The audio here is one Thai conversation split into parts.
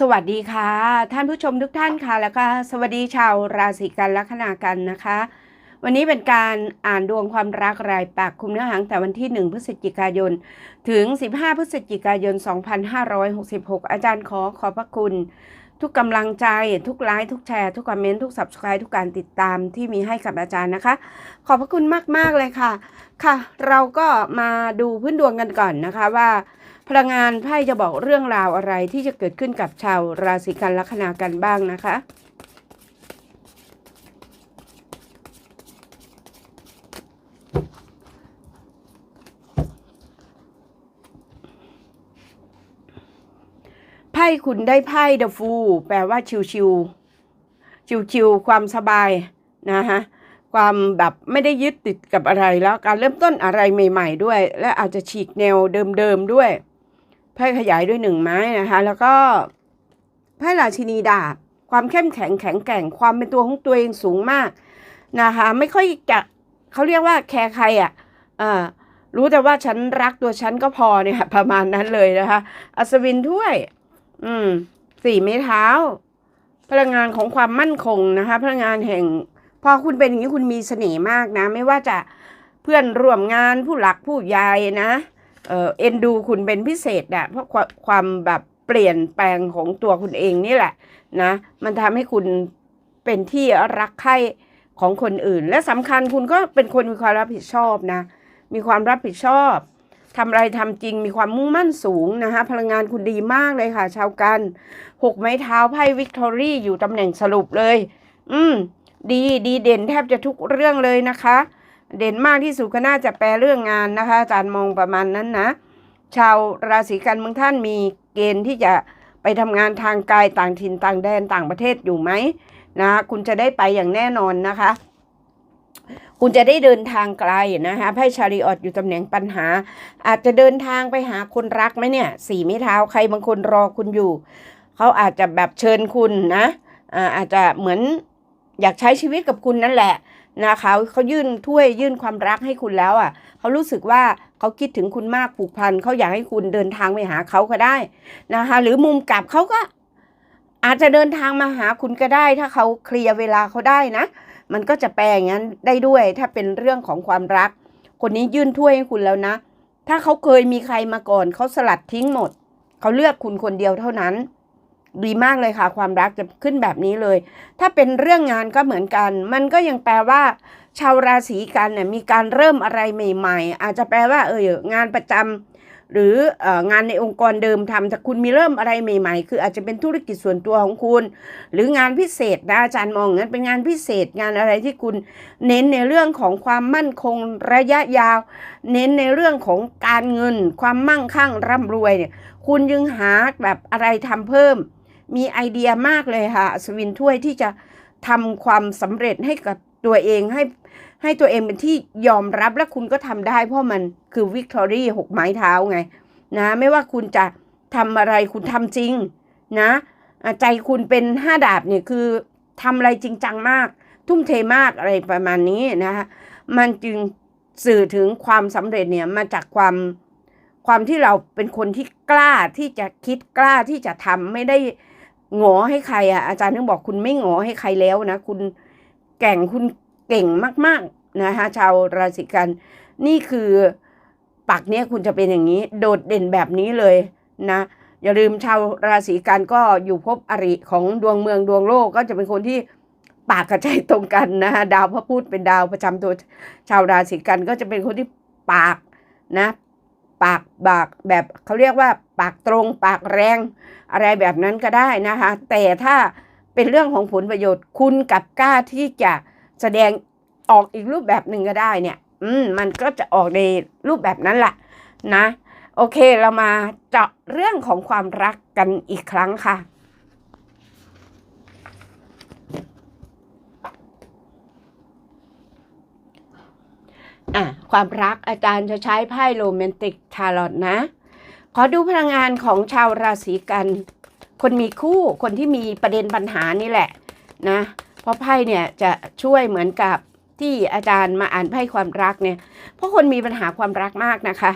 สวัสดีค่ะ ท่านผู้ชมทุกท่านค่ะ แล้วก็สวัสดีชาวราศีกันลัคนากันนะคะ วันนี้เป็นการอ่านดวงความรักรายปากคุมเนื้อหางแต่วันที่ 1 พฤศจิกายน ถึง 15 พฤศจิกายน 2566 อาจารย์ขอขอบพระคุณ ทุกกำลังใจทุกไลค์ทุกแชร์ ทุกคอมเมนต์ทุก subscribe ทุกการติดตามที่มีให้กับอาจารย์นะคะ ขอบพระคุณมากๆเลยค่ะ ค่ะ เราก็มาดูพื้นดวงกันก่อนนะคะว่า พลังงานไพ่จะบอกเรื่องราวอะไรที่จะเกิดขึ้นกับชาวราศีกันลัคนากันบ้างนะคะไพ่คุณได้ไพ่เดอะฟูแปลว่าชิวชิวชิวชิวๆความสบายนะฮะความแบบไม่ได้ยึดติดกับอะไรแล้วการเริ่มต้นอะไรใหม่ ๆ ด้วย และอาจจะฉีกแนวเดิมๆด้วย ไพ่ขยายด้วยหนึ่งไม้นะคะ แล้วก็ไพ่ราชินีดาบความเข้มแข็งแข็งแกร่งความเป็นตัวของตัวเองสูงมากนะคะ ไม่ค่อยจะเขาเรียกว่าแคร์ใครอะอ่ารู้แต่ว่าฉันรักตัวฉันก็พอเนี่ยประมาณนั้นเลยนะคะ อัศวินถ้วย อืมสี่ไม้เท้า พลังงานของความมั่นคงนะคะ พลังงานแห่ง พอคุณเป็นอย่างนี้คุณมีเสน่ห์มากนะ ไม่ว่าจะเพื่อนร่วมงานผู้หลักผู้ใหญ่นะ เอ็นดูคุณเป็นพิเศษนะเพราะความความแบบเปลี่ยนแปลงของตัวคุณเองนี่แหละนะ มันทำให้คุณเป็นที่รักใคร่ของคนอื่น และสำคัญคุณก็เป็นคนมีความรับผิดชอบนะ มีความรับผิดชอบทำอะไรทำจริงมีความมุ่งมั่นสูงนะคะพลังงานคุณดีมากเลยค่ะ ชาวกันหกไม้เท้าไพ่วิกตอรี่อยู่ตำแหน่งสรุปเลย อืม ดีดีเด่นแทบจะทุกเรื่องเลยนะคะ เด่นมากที่สุดก็น่าจะแปลเรื่องงานนะคะ อาจารย์มองประมาณนั้นนะ ชาวราศีกันบางท่านมีเกณฑ์ที่จะไปทำงานทางไกลต่างถิ่นต่างแดนต่างประเทศอยู่ไหมนะคุณจะได้ไปอย่างแน่นอนนะคะ คุณจะได้เดินทางไกลนะคะไพ่ชาริออตอยู่ตำแหน่งปัญหา อาจจะเดินทางไปหาคนรักไหมเนี่ยสี่ไม้เท้าใครบางคนรอคุณอยู่ เขาอาจจะแบบเชิญคุณนะอาจจะเหมือนอยากใช้ชีวิตกับคุณนั่นแหละ นะคะเขายื่นถ้วยยื่นความรักให้คุณแล้วอะเขารู้สึกว่าเขาคิดถึงคุณมากผูกพันเขาอยากให้คุณเดินทางไปหาเขาก็ได้นะคะหรือมุมกลับเขาก็ อาจจะเดินทางมาหาคุณก็ได้ ถ้าเขาเคลียร์เวลาเขาได้นะ มันก็จะแปลอย่างนั้นได้ด้วย ถ้าเป็นเรื่องของความรัก คนนี้ยื่นถ้วยให้คุณแล้วนะ ถ้าเขาเคยมีใครมาก่อนเขาสลัดทิ้งหมดเขาเลือกคุณคนเดียวเท่านั้น ดีมากเลยค่ะ ความรักจะขึ้นแบบนี้เลย ถ้าเป็นเรื่องงานก็เหมือนกัน มันก็ยังแปลว่า ชาวราศีกันเนี่ยมีการเริ่มอะไรใหม่ ๆ อาจจะแปลว่าเอองานประจำหรืองานในองค์กรเดิมทำแต่คุณมีเริ่มอะไรใหม่ ๆ คืออาจจะเป็นธุรกิจส่วนตัวของคุณ หรืองานพิเศษนะอาจารย์มองงั้นเป็นงานพิเศษงานอะไรที่คุณเน้นในเรื่องของความมั่นคงระยะยาว เน้นในเรื่องของการเงิน ความมั่งคั่งร่ำรวยเนี่ยคุณยังหาแบบอะไรทำเพิ่ม มีไอเดียมากเลยค่ะอัศวินถ้วยที่จะทำความสำเร็จให้กับตัวเองให้ให้ตัวเองเป็นที่ยอมรับและคุณก็ทำได้เพราะมันคือวิกตอรี่หกไม้เท้าไงนะไม่ว่าคุณจะทำอะไรคุณทำจริงนะใจคุณเป็นห้าดาบเนี่ยคือทำอะไรจริงจังมาก ทุ่มเทมากอะไรประมาณนี้นะคะมันจึงสื่อถึงความสำเร็จเนี่ยมาจากความความที่เราเป็นคนที่กล้าที่จะคิดกล้าที่จะทำไม่ได้ งอให้ใครอะอาจารย์ถึงบอกคุณไม่หงอให้ใครแล้วนะ คุณแก่งคุณเก่งมากๆนะคะชาวราศีกัน นี่คือปักเนี้ยคุณจะเป็นอย่างนี้ โดดเด่นแบบนี้เลยนะอย่าลืมชาวราศีกันก็อยู่ภพอริของดวงเมืองดวงโลกก็จะเป็นคนที่ปากกับใจตรงกันนะคะดาวพระพุธเป็นดาวประจำตัวชาวราศีกันก็จะเป็นคนที่ปากนะ ปากบากแบบเขาเรียกว่าปากตรงปากแรง อะไรแบบนั้นก็ได้นะคะ แต่ถ้าเป็นเรื่องของผลประโยชน์คุณกับกล้าที่จะแสดงออกอีกรูปแบบหนึ่งก็ได้เนี่ยอืมมันก็จะออกในรูปแบบนั้นแหละนะ โอเคเรามาเจาะเรื่องของความรักกันอีกครั้งค่ะ อะความรักอาจารย์จะใช้ไพ่โรแมนติกทารอตนะ ขอดูพลังงานของชาวราศีกัน คนมีคู่คนที่มีประเด็นปัญหานี่แหละนะเพราะไพ่เนี่ยจะช่วยเหมือนกับที่อาจารย์มาอ่านไพ่ความรักเนี่ย เพราะคนมีปัญหาความรักมากนะคะ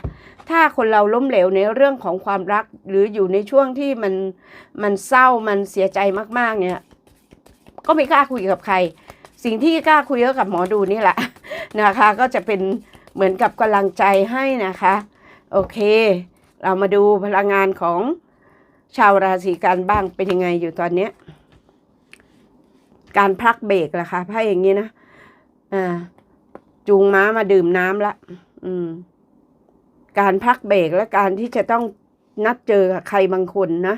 ถ้าคนเราล้มเหลวในเรื่องของความรัก หรืออยู่ในช่วงที่มันมันเศร้ามันเสียใจมากๆเนี่ย ก็ไม่กล้าคุยกับใคร สิ่งที่กล้าคุยก็กับหมอดูนี่แหละ นะคะ ก็จะเป็นเหมือนกับกำลังใจให้นะคะ โอเค เรามาดูพลังงานของชาวราศีกันบ้างเป็นยังไงอยู่ตอนนี้ การพักเบรกล่ะคะไพ่อย่างนี้นะอ่าจูงม้ามาดื่มน้ำละอืม การพักเบรกและการที่จะต้องนัดเจอกับใครบางคนนะ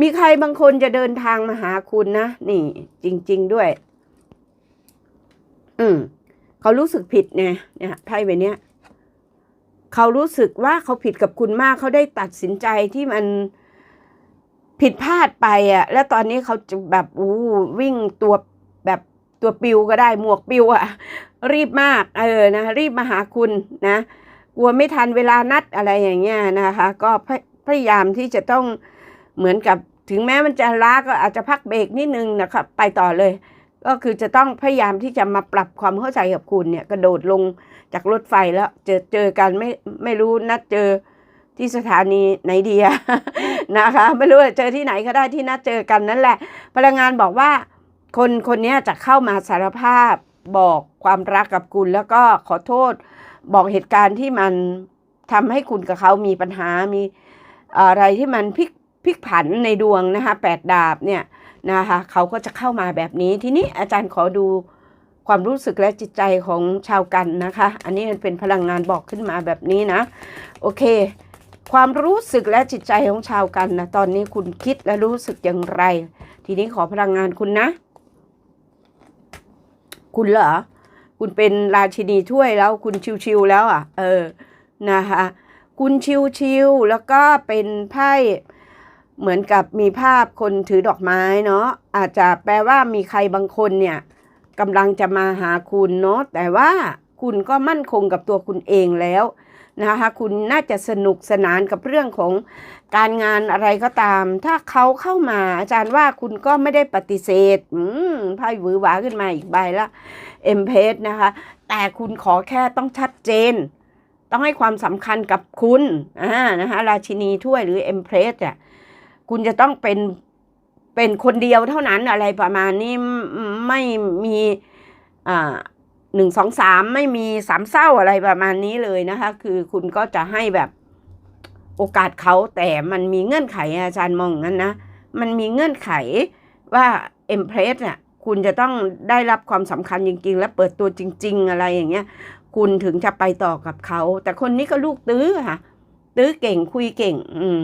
มีใครบางคนจะเดินทางมาหาคุณนะ นี่ จริง ๆ ด้วย อืม เขารู้สึกผิดไงเนี่ยไพ่ใบเนี้ยเขารู้สึกว่าเขาผิดกับคุณมากเขาได้ตัดสินใจที่มันผิดพลาดไปอะ แล้วตอนนี้เขาจะแบบอู้วิ่งตัวแบบตัวปิวก็ได้หมวกปิวอะ รีบมากเออนะรีบมาหาคุณนะกลัวไม่ทันเวลานัดอะไรอย่างเงี้ยนะคะ ก็พยพยายามที่จะต้องเหมือนกับถึงแม้มันจะล้าก็อาจจะพักเบรกนิดนึงนะครับ ไปต่อเลย ก็คือจะต้องพยายามที่จะมาปรับความเข้าใจกับคุณเนี่ย กระโดดลงจากรถไฟแล้วเจอเจอกันไม่ไม่รู้นัดเจอที่สถานีไหนดีอะนะคะ ไม่รู้ว่าเจอที่ไหนก็ได้ที่นัดเจอกันนั่นแหละ พลังงานบอกว่า คนคนนี้จะเข้ามาสารภาพบอกความรักกับคุณแล้วก็ขอโทษบอกเหตุการณ์ที่มันทำให้คุณกับเขามีปัญหามีอะไรที่มันพลิกพลิกผันในดวงนะคะแปดดาบเนี่ย นะคะเขาก็จะเข้ามาแบบนี้ ทีนี้อาจารย์ขอดูความรู้สึกและจิตใจของชาวกันนะคะ อันนี้มันเป็นพลังงานบอกขึ้นมาแบบนี้นะ โอเค ความรู้สึกและจิตใจของชาวกันนะตอนนี้คุณคิดและรู้สึกอย่างไร ทีนี้ขอพลังงานคุณนะ คุณเหรอคุณเป็นราชินีถ้วยแล้วคุณชิวๆแล้วอะ เออนะคะคุณชิวๆแล้วก็เป็นไพ่ เหมือนกับมีภาพคนถือดอกไม้เนาะอาจจะแปลว่ามีใครบางคนเนี่ยกำลังจะมาหาคุณเนาะแต่ว่าคุณก็มั่นคงกับตัวคุณเองแล้วนะคะคุณน่าจะสนุกสนานกับเรื่องของการงานอะไรก็ตาม ถ้าเขาเข้ามาอาจารย์ว่าคุณก็ไม่ได้ปฏิเสธอืมไพ่หวือหวาขึ้นมาอีกใบละเอ็มเพสนะคะ แต่คุณขอแค่ต้องชัดเจน ต้องให้ความสำคัญกับคุณอ่านะคะราชินีถ้วยหรือเอ็มเพรสอะ คุณจะต้องเป็นเป็นคนเดียวเท่านั้นอะไรประมาณนี้ไม่มีอ่าหนึ่งสองสามไม่มีสามเศร้าอะไรประมาณนี้เลยนะคะ คือคุณก็จะให้แบบโอกาสเขาแต่มันมีเงื่อนไขอาจารย์มองงนั้นนะ มันมีเงื่อนไขว่าเอ็มเพรสอะคุณจะต้องได้รับความสำคัญจริง ๆ และเปิดตัวจริง ๆ อะไรอย่างเงี้ย คุณถึงจะไปต่อกับเขา แต่คนนี้ก็ลูกตื้อค่ะ ตื้อเก่งคุยเก่ง อืม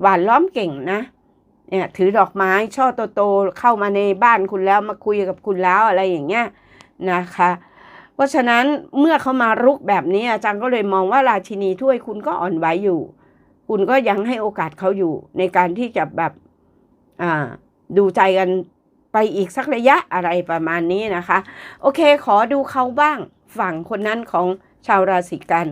หวานล้อมเก่งนะเนี่ยถือดอกไม้ช่อโตๆเข้ามาในบ้านคุณแล้วมาคุยกับคุณแล้วอะไรอย่างเงี้ยนะคะ เพราะฉะนั้นเมื่อเขามารุกแบบนี้อาจารย์ก็เลยมองว่าราชินีถ้วยคุณก็อ่อนไหวอยู่ คุณก็ยังให้โอกาสเขาอยู่ ในการที่จะแบบอ่าดูใจกันไปอีกสักระยะอะไรประมาณนี้นะคะ โอเคขอดูเขาบ้างฝั่งคนนั้นของชาวราศีกัน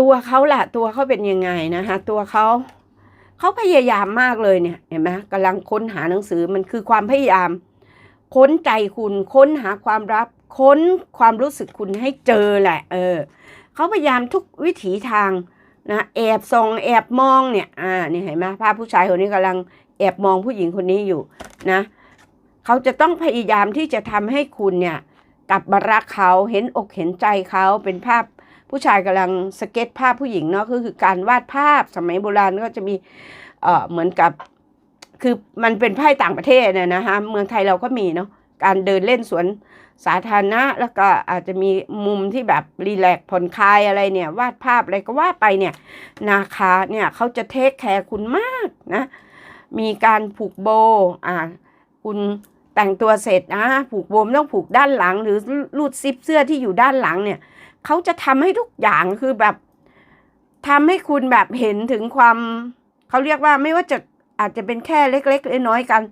ตัวเขาแหละตัวเขาเป็นยังไงนะคะตัวเขาเขาพยายามมากเลยเนี่ยเห็นไหมกำลังค้นหาหนังสือมันคือความพยายาม ค้นใจคุณค้นหาความรับ ค้นความรู้สึกคุณให้เจอแหละ เออเขาพยายามทุกวิถีทางนะแอบส่องแอบมองเนี่ยอ่านี่เห็นไหมภาพผู้ชายคนนี้กำลังแอบมองผู้หญิงคนนี้อยู่นะเขาจะต้องพยายามที่จะทำให้คุณเนี่ยกลับมารักเขาเห็นอกเห็นใจเขาเป็นภาพ ผู้ชายกำลังสเก็ตภาพผู้หญิงเนาะก็คือการวาดภาพสมัยโบราณก็จะมีเอ่อเหมือนกับคือมันเป็นไพ่ต่างประเทศเนี่ยนะคะเมืองไทยเราก็มีเนาะการเดินเล่นสวนสาธารณะแล้วก็อาจจะมีมุมที่แบบรีแลกซ์ผ่อนคลายอะไรเนี่ย วาดภาพอะไรก็ว่าไปเนี่ยนะคะเนี่ยเขาจะเทคแคร์คุณมากนะ มีการผูกโบอ่าคุณ แต่งตัวเสร็จนะผูกโบมต้องผูกด้านหลัง หรือรูดซิปเสื้อที่อยู่ด้านหลังเนี่ยเขาจะทำให้ทุกอย่างคือแบบทำให้คุณแบบเห็นถึงความเขาเรียกว่าไม่ว่าจะอาจจะเป็นแค่เล็กๆน้อยๆกัน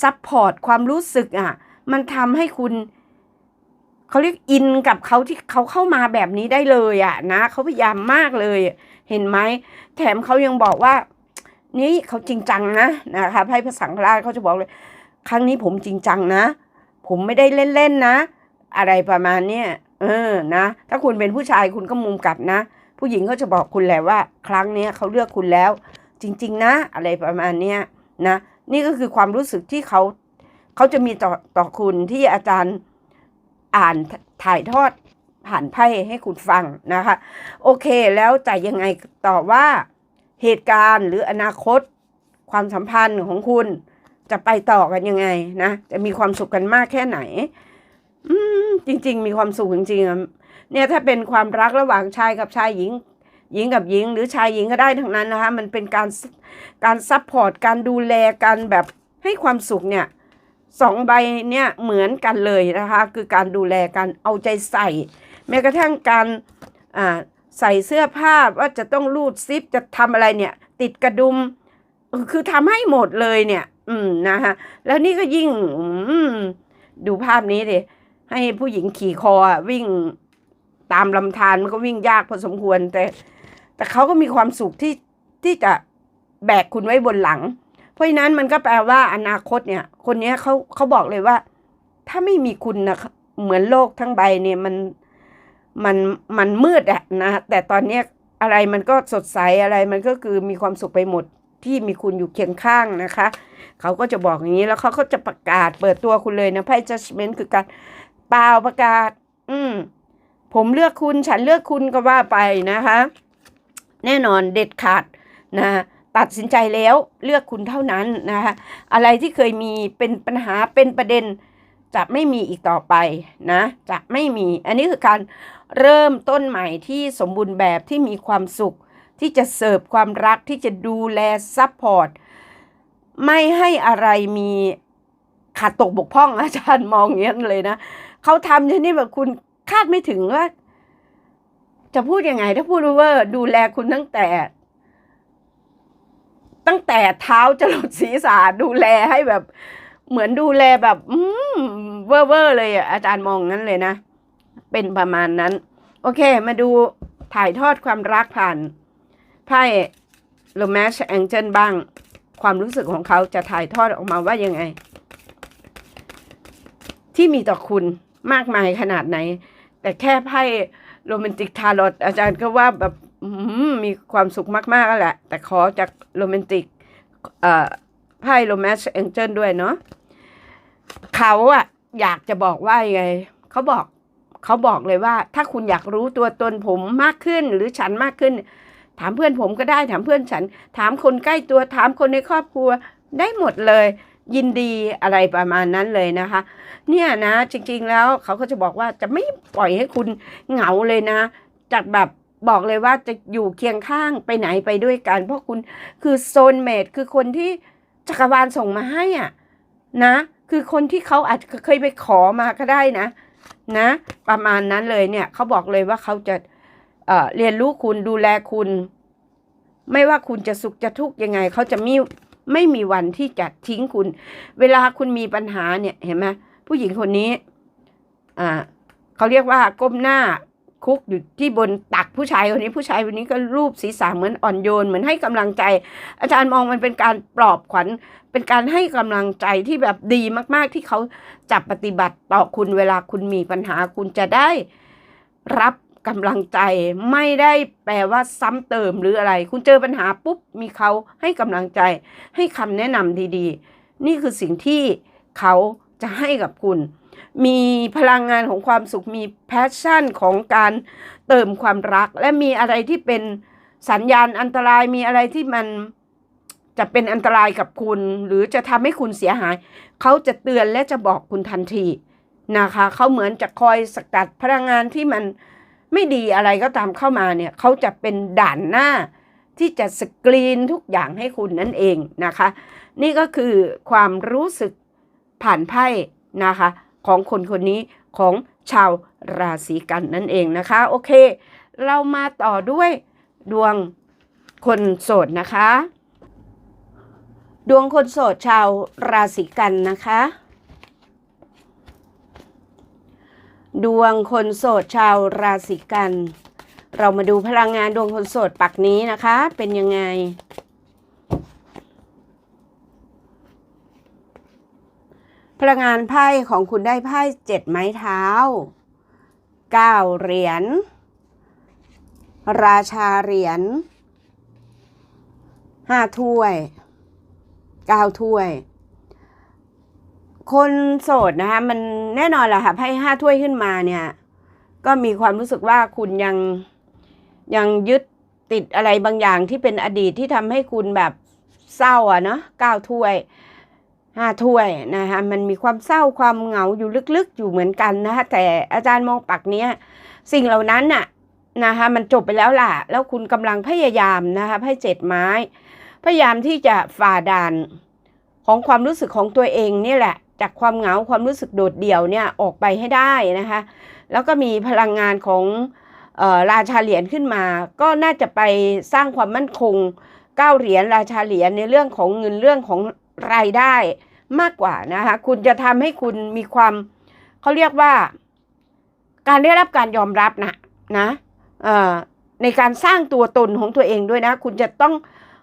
ซัพพอร์ตความรู้สึกอะ มันทำให้คุณเขาเรียกอินกับเขาที่เขาเข้ามาแบบนี้ได้เลยอะนะเขาพยายามมากเลย เห็นไหมแถมเขายังบอกว่า นี้เขาจริงจังนะนะคะไพ่พระสังฆราเขาจะบอกเลย ครั้งนี้ผมจริงจังนะ ผมไม่ได้เล่นๆนะ อะไรประมาณเนี้ยเออนะ ถ้าคุณเป็นผู้ชายคุณก็มุมกลับนะ ผู้หญิงก็จะบอกคุณแหละว่า ครั้งเนี้ยเขาเลือกคุณแล้ว จริง ๆ นะ อะไรประมาณเนี้ยนะ นี่ก็คือความรู้สึกที่เขาเขาจะมีต่อต่อคุณที่อาจารย์อ่านถ่ายทอดผ่านไพ่ให้คุณฟังนะคะ โอเคแล้วจะยังไงต่อว่าเหตุการณ์หรืออนาคต ความสัมพันธ์ของคุณ จะไปต่อกันยังไงนะ จะมีความสุขกันมากแค่ไหน อืม จริง ๆ มีความสุขจริงๆอะเนี่ยถ้าเป็นความรักระหว่างชายกับชายหญิง หญิงกับหญิง หรือชายหญิงก็ได้ทั้งนั้นนะคะ มันเป็นการการซัพพอร์ตการดูแลกันแบบให้ความสุขเนี่ยสองใบเนี่ยเหมือนกันเลยนะคะ คือการดูแลกันเอาใจใส่ แม้กระทั่งการอ่าใส่เสื้อผ้าว่าจะต้องรูดซิปจะทำอะไรเนี่ย ติดกระดุม คือทำให้หมดเลยเนี่ย อืมนะคะแล้วนี่ก็ยิ่ง อืมดูภาพนี้ดิให้ผู้หญิงขี่คอวิ่งตามลำธารมันก็วิ่งยากพอสมควร แต่ แต่เขาก็มีความสุขที่ที่จะแบกคุณไว้บนหลัง เพราะฉะนั้นมันก็แปลว่าอนาคตเนี่ย คนนี้เขาเขาบอกเลยว่า ถ้าไม่มีคุณนะเหมือนโลกทั้งใบเนี่ยมันมันมันมืดอะนะแต่ตอนนี้อะไรมันก็สดใสอะไรมันก็คือมีความสุขไปหมด ที่มีคุณอยู่เคียงข้างนะคะ เขาก็จะบอกอย่างนี้แล้วเขาก็จะประกาศเปิดตัวคุณเลยนะไพ่ judgment คือการเปล่าประกาศ อืมผมเลือกคุณฉันเลือกคุณก็ว่าไปนะคะ แน่นอนเด็ดขาดนะตัดสินใจแล้วเลือกคุณเท่านั้นนะคะอะไรที่เคยมีเป็นปัญหาเป็นประเด็น จะไม่มีอีกต่อไปนะ จะไม่มี อันนี้คือการเริ่มต้นใหม่ที่สมบูรณ์แบบที่มีความสุข ที่จะเสิร์ฟความรักที่จะดูแลซัพพอร์ตไม่ให้อะไรมีขาดตกบกพร่องอาจารย์มองอย่างนี้เลยนะเขาทำชนี่แบบคุณคาดไม่ถึงว่า จะพูดยังไง ถ้าพูดว่าดูแลคุณตั้งแต่ ตั้งแต่เท้าจรดศีรษะดูแลให้แบบ เหมือนดูแลแบบ อืมเวอร์เวอร์เลยอะอาจารย์มองงั้นเลยนะ เป็นประมาณนั้น โอเค มาดูถ่ายทอดความรักผ่าน ไพ่โรแมชแองเจิลบ้าง ความรู้สึกของเขาจะถ่ายทอดออกมาว่ายังไง ที่มีต่อคุณมากมายขนาดไหน แต่แค่ไพ่โรแมนติกทารอตอาจารย์ก็ว่าแบบมีความสุขมากๆแล้วแหละ แต่ขอจากโรแมนติกไพ่โรแมนต์แองเจิลด้วยเนาะเขาอะอยากจะบอกว่ายังไงเขาบอกเขาบอกเลยว่า ถ้าคุณอยากรู้ตัวตนผมมากขึ้นหรือฉันมากขึ้น ถามเพื่อนผมก็ได้ ถามเพื่อนฉัน ถามคนใกล้ตัว ถามคนในครอบครัว ได้หมดเลย ยินดีอะไรประมาณนั้นเลยนะคะ เนี่ยนะจริงๆแล้วเขาก็จะบอกว่าจะไม่ปล่อยให้คุณเหงาเลยนะ จากแบบบอกเลยว่าจะอยู่เคียงข้างไปไหนไปด้วยกัน เพราะคุณคือโซนเมดคือคนที่จักรวาลส่งมาให้อะนะ คือคนที่เขาอาจจะเคยไปขอมาก็ได้นะ นะ ประมาณนั้นเลยเนี่ยเขาบอกเลยว่าเขาจะ เอ่อเรียนรู้คุณดูแลคุณ ไม่ว่าคุณจะสุขจะทุกข์ยังไงเขาจะไม่ไม่มีวันที่จะทิ้งคุณ เวลาคุณมีปัญหาเนี่ยเห็นไหมผู้หญิงคนนี้ อ่าเขาเรียกว่าก้มหน้าคุกอยู่ที่บนตักผู้ชายคนนี้ผู้ชายคนนี้ก็รูปศีรษะเหมือนอ่อนโยนเหมือนให้กำลังใจ อาจารย์มองมันเป็นการปลอบขวัญ เป็นการให้กำลังใจที่แบบดีมาก ๆ ที่เขาจับปฏิบัติต่อคุณเวลาคุณมีปัญหาคุณจะได้รับ กำลังใจไม่ได้แปลว่าซ้ำเติมหรืออะไร คุณเจอปัญหาปุ๊บมีเขาให้กำลังใจ ให้คำแนะนำดีๆ นี่คือสิ่งที่เขาจะให้กับคุณ มีพลังงานของความสุขมีแพชชั่นของการเติมความรัก และมีอะไรที่เป็นสัญญาณอันตรายมีอะไรที่มันจะเป็นอันตรายกับคุณ หรือจะทำให้คุณเสียหาย เขาจะเตือนและจะบอกคุณทันทีนะคะ เขาเหมือนจะคอยสกัดพลังงานที่มัน ไม่ดีอะไรก็ตามเข้ามาเนี่ยเขาจะเป็นด่านหน้าที่จะสกรีนทุกอย่างให้คุณนั่นเองนะคะ นี่ก็คือความรู้สึกผ่านไพ่นะคะ ของคนคนนี้ของชาวราศีกันนั่นเองนะคะ โอเค เรามาต่อด้วยดวงคนโสดนะคะ ดวงคนโสดชาวราศีกันนะคะ ดวงคนโสดชาวราศีกัน เรามาดูพลังงานดวงคนโสดปักนี้นะคะ เป็นยังไง พลังงานไพ่ของคุณได้ไพ่เจ็ดไม้เท้าเก้าเหรียญราชาเหรียญห้าถ้วยเก้าถ้วย คนโสดนะคะมันแน่นอนแหละค่ะไพ่ห้าถ้วยขึ้นมาเนี่ย ก็มีความรู้สึกว่าคุณยังยังยึดติดอะไรบางอย่างที่เป็นอดีตที่ทำให้คุณแบบเศร้าอะเนาะเก้าถ้วยห้าถ้วยนะคะมันมีความเศร้าความเหงาอยู่ลึกๆอยู่เหมือนกันนะคะแต่อาจารย์มองปักเนี้ยสิ่งเหล่านั้นน่ะนะคะมันจบไปแล้วล่ะ แล้วคุณกำลังพยายามนะคะให้เจ็ดไม้ พยายามที่จะฝ่าด่านของความรู้สึกของตัวเองนี่แหละ จากความเหงาความรู้สึกโดดเดี่ยวเนี่ยออกไปให้ได้นะคะ แล้วก็มีพลังงานของออราชาเหรียญขึ้นมา ก็น่าจะไปสร้างความมั่นคงเก้าเหรียญราชาเหรียญในเรื่องของเงินเรื่องของรายได้มากกว่านะคะคุณจะทำให้คุณมีความเขาเรียกว่า การได้รับการยอมรับนะนะในการสร้างตัวตนของตัวเองด้วยนะ คุณจะต้อง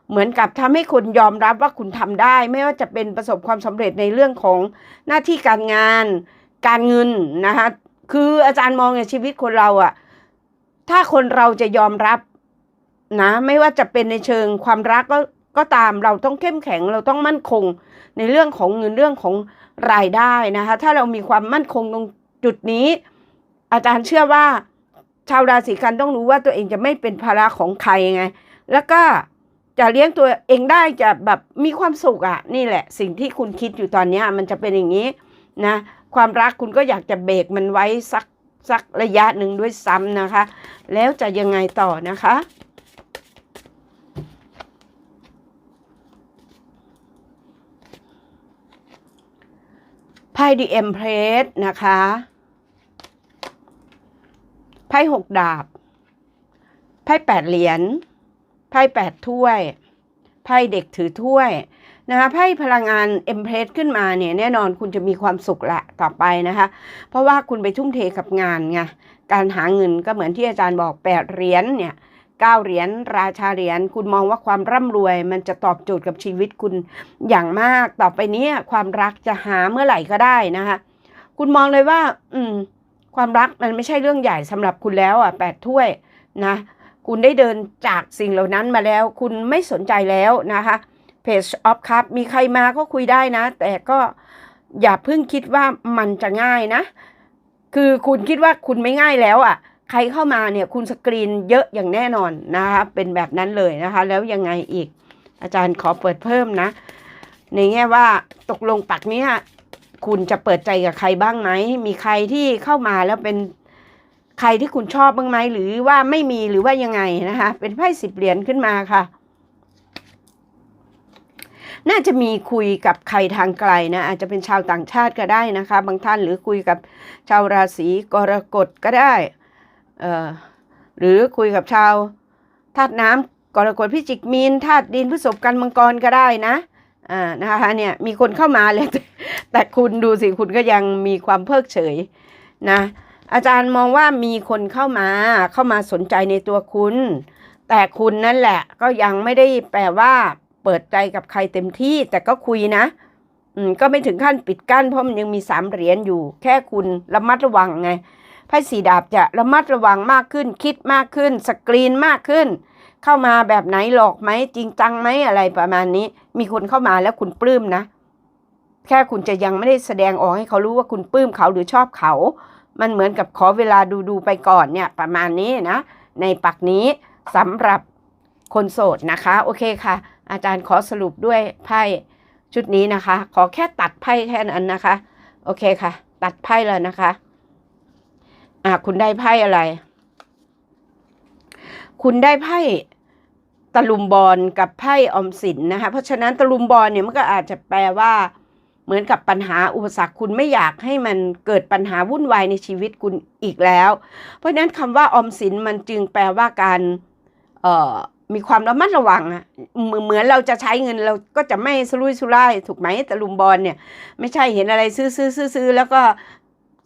เหมือนกับทำให้คนยอมรับว่าคุณทำได้ ไม่ว่าจะเป็นประสบความสำเร็จในเรื่องของหน้าที่การงาน การเงินนะคะคืออาจารย์มองในชีวิตคนเราอะถ้าคนเราจะยอมรับนะไม่ว่าจะเป็นในเชิงความรักก็ก็ตามเราต้องเข้มแข็งเราต้องมั่นคงในเรื่องของเงินเรื่องของรายได้นะคะถ้าเรามีความมั่นคงตรงจุดนี้ อาจารย์เชื่อว่า ชาวราศีกันต้องรู้ว่าตัวเองจะไม่เป็นภาระของใครไง แล้วก็ จะเลี้ยงตัวเองได้จะแบบมีความสุขอะ่ะ นี่แหละ สิ่งที่คุณคิดอยู่ตอนนี้มันจะเป็นอย่างนี้นะความรักคุณก็อยากจะเบรกมันไว้สักสักระยะหนึ่งด้วยซ้ำนะคะ แล้วจะยังไงต่อนะคะไพ่ดีเอ็มเพรสนะคะไพ่หกดาบไพ่แปดเหรียญ ไพ่แปดถ้วยไพ่เด็กถือถ้วยนะคะไพ่พลังงานเอ็มเพรสขึ้นมาเนี่ยแน่นอนคุณจะมีความสุขละต่อไปนะคะ เพราะว่าคุณไปทุ่มเทกับงานไงการหาเงินก็เหมือนที่อาจารย์บอกแปดเหรียญเนี่ยเก้าเหรียญราชาเหรียญคุณมองว่าความร่ำรวย มันจะตอบโจทย์กับชีวิตคุณอย่างมากต่อไปนี้ความรักจะหาเมื่อไหร่ก็ได้นะคะ คุณมองเลยว่า อืม ความรักมันไม่ใช่เรื่องใหญ่สำหรับคุณแล้วอะแปดถ้วยนะ คุณได้เดินจากสิ่งเหล่านั้นมาแล้ว คุณไม่สนใจแล้วนะคะเพจออฟครับมีใครมาก็คุยได้นะ แต่ก็อย่าเพิ่งคิดว่ามันจะง่ายนะ คือคุณคิดว่าคุณไม่ง่ายแล้วอะ ใครเข้ามาเนี่ยคุณสกรีนเยอะอย่างแน่นอนนะคะ เป็นแบบนั้นเลยนะคะ แล้วยังไงอีก อาจารย์ขอเปิดเพิ่มนะ ในแง่ว่าตกลงปักเนี้ยคุณจะเปิดใจกับใครบ้างไหม มีใครที่เข้ามาแล้วเป็น ใครที่คุณชอบบ้างไหมหรือว่าไม่มีหรือว่ายังไงนะคะ เป็นไพ่สิบเหรียญขึ้นมาค่ะ น่าจะมีคุยกับใครทางไกลนะ อาจจะเป็นชาวต่างชาติก็ได้นะคะ บางท่านหรือคุยกับชาวราศีกรกฎก็ได้เอ่อหรือคุยกับชาวธาตุน้ำกรกฎพิจิกมีนธาตุดินพฤษภกันมังกรก็ได้นะอ่านะคะเนี่ยมีคนเข้ามาเลยแต่คุณดูสิคุณก็ยังมีความเพิกเฉยนะ อาจารย์มองว่ามีคนเข้ามาเข้ามาสนใจในตัวคุณ แต่คุณนั่นแหละก็ยังไม่ได้แปลว่า เปิดใจกับใครเต็มที่ แต่ก็คุยนะอืมก็ไม่ถึงขั้นปิดกั้นเพราะมันยังมีสามเหรียญอยู่ แค่คุณระมัดระวังไงไพ่สีดาบจะระมัดระวังมากขึ้น คิดมากขึ้น สกรีนมากขึ้น เข้ามาแบบไหนหลอกไหมจริงจังไหมอะไรประมาณนี้ มีคนเข้ามาแล้วคุณปลื้มนะ แค่คุณจะยังไม่ได้แสดงออกให้เขารู้ว่าคุณปลื้มเขาหรือชอบเขา มันเหมือนกับขอเวลาดูดูๆไปก่อนเนี่ยประมาณนี้นะ ในปักนี้สำหรับคนโสดนะคะ โอเคค่ะ อาจารย์ขอสรุปด้วยไพ่ชุดนี้นะคะ ขอแค่ตัดไพ่แค่นั้นนะคะ โอเคค่ะ ตัดไพ่เลยนะคะอะคุณได้ไพ่อะไร คุณได้ไพ่ตะลุมบอลกับไพ่ออมสินนะคะ เพราะฉะนั้นตะลุมบอลเนี่ยมันก็อาจจะแปลว่า เหมือนกับปัญหาอุปสรรคคุณไม่อยากให้มันเกิดปัญหาวุ่นวายในชีวิตคุณอีกแล้ว เพราะฉะนั้นคำว่าออมสินมันจึงแปลว่าการมีความระมัดระวังเหมือนเหมือนเราจะใช้เงินเราก็จะไม่สุรุ่ยสุร่ายถูกไหมตะลุมบอลเนี่ย ไม่ใช่เห็นอะไรซื้อซื้อซื้อซื้อแล้วก็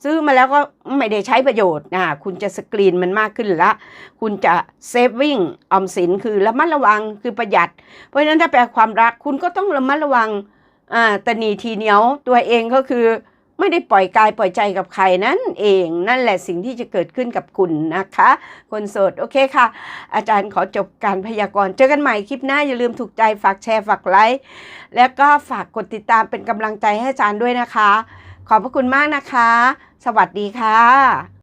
ซื้อมาแล้วก็ไม่ได้ใช้ประโยชน์นะคุณจะสกรีนมันมากขึ้นละ คุณจะเซฟวิ่งออมสินคือระมัดระวังคือประหยัด เพราะฉะนั้นถ้าแปลความรักคุณก็ต้องระมัดระวัง อ่าตนีทีเหนียวตัวเองก็คือไม่ได้ปล่อยกายปล่อยใจกับใครนั่นเองนั่นแหละสิ่งที่จะเกิดขึ้นกับคุณนะคะ คนโสดโอเคค่ะ อาจารย์ขอจบการพยากรณ์เจอกันใหม่คลิปหน้า อย่าลืมถูกใจฝากแชร์ฝากไลค์แล้วก็ฝากกดติดตามเป็นกำลังใจให้อาจารย์ด้วยนะคะ ขอบพระคุณมากนะคะ สวัสดีค่ะ